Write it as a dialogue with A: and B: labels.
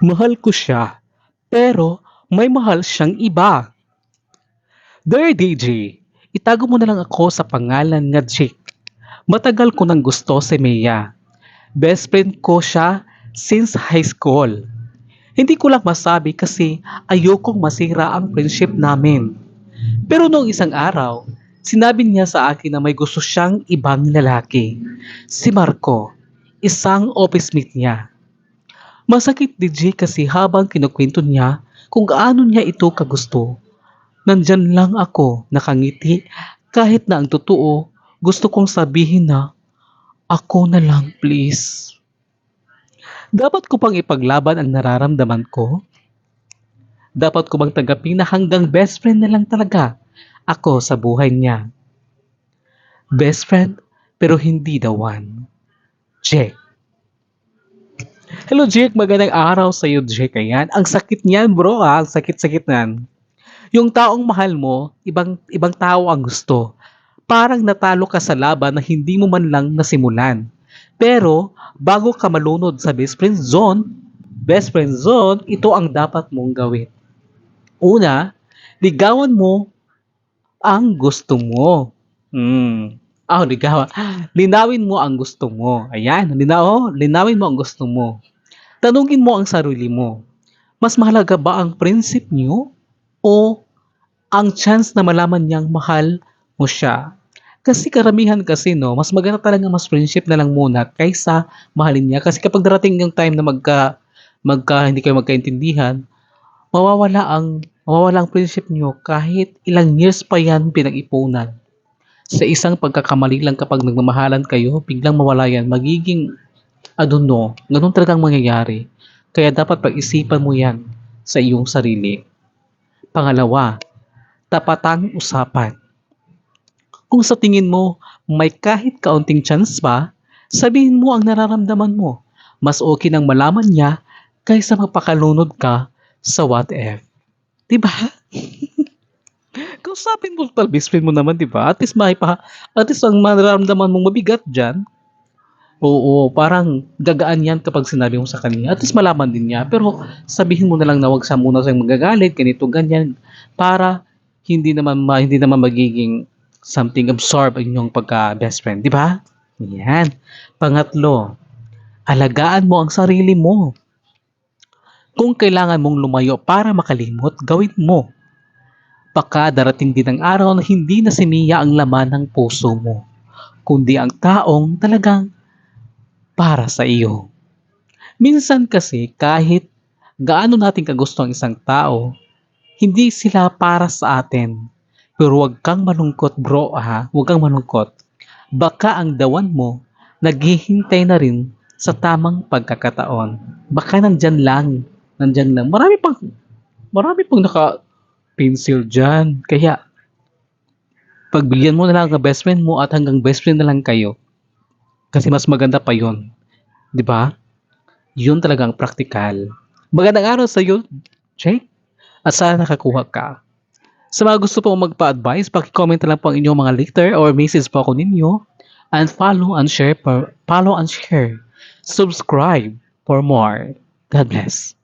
A: Mahal ko siya, pero may mahal siyang iba. There, DJ, itago mo na lang ako sa pangalan nga Jake. Matagal ko nang gusto si Mia. Best friend ko siya since high school. Hindi ko lang masabi kasi ayokong masira ang friendship namin. Pero noong isang araw, sinabi niya sa akin na may gusto siyang ibang lalaki. Si Marco, isang office mate niya. Masakit DJ kasi habang kinukwento niya kung gaano niya ito kagusto. Nandyan lang ako nakangiti kahit na ang totoo gusto kong sabihin na ako na lang please. Dapat ko pang ipaglaban ang nararamdaman ko? Dapat ko bang tanggapin na hanggang best friend na lang talaga ako sa buhay niya? Best friend pero hindi the one. Jake. Hello Jake, magandang araw sa iyo Jake. Ayan, ang sakit niyan bro ha, ang sakit-sakit niyan. Yung taong mahal mo, ibang ibang tao ang gusto. Parang natalo ka sa laban na hindi mo man lang nasimulan. Pero bago ka malunod sa best friend zone, best friend zone, ito ang dapat mong gawin. Una, ligawan mo ang gusto mo. Hmm. Ah, ligawan. Linawin mo ang gusto mo. Ayan, linaw, oh, linawin mo ang gusto mo. Tanungin mo ang sarili mo. Mas mahalaga ba ang prinsip niyo o ang chance na malaman niyang mahal mo siya? Kasi karamihan kasi no, mas maganda talaga mas friendship na lang muna kaysa mahalin niya. Kasi kapag darating yung time na magka, magka hindi kayo magkaintindihan, mawawala ang mawawala ang friendship niyo kahit ilang years pa yan pinag-ipunan. Sa isang pagkakamali lang kapag nagmamahalan kayo, biglang mawala yan, magiging Don't know, ganun talagang mangyayari. Kaya dapat pag-isipan mo yan sa iyong sarili. Pangalawa, tapatang usapan. Kung sa tingin mo may kahit kaunting chance pa, sabihin mo ang nararamdaman mo. Mas okay nang malaman niya kaysa magpakalunod ka sa what if. Diba? Kausapin mo friend mo naman, diba? At least may pa, at least ang nararamdaman mong mabigat dyan, Oo, parang gagaan yan kapag sinabi mo sa kanya. At least malaman din niya. Pero sabihin mo na lang na wag siya muna siyang magagalit, ganito, ganyan. Para hindi naman ma, hindi naman magiging something absorb ang inyong pagka best friend, di ba? Yan. Pangatlo, alagaan mo ang sarili mo. Kung kailangan mong lumayo para makalimot, gawin mo. Baka darating din ang araw na hindi na si Mia ang laman ng puso mo, kundi ang taong talagang para sa iyo. Minsan kasi kahit gaano natin kagusto ang isang tao, hindi sila para sa atin. Pero huwag kang malungkot bro ha, huwag kang malungkot. Baka ang dawan mo naghihintay na rin sa tamang pagkakataon. Baka nandyan lang, nandyan lang. Marami pang, marami pang naka pencil dyan. Kaya, pagbigyan mo na lang ang best friend mo at hanggang best friend na lang kayo. Kasi mas maganda pa yon, 'Di ba? Yun talagang practical. Magandang araw sa iyo, Jake. At sana nakakuha ka. Sa mga gusto po magpa-advise, paki-comment lang po ang inyong mga letter or message po ako ninyo. And follow and share, follow and share. Subscribe for more. God bless.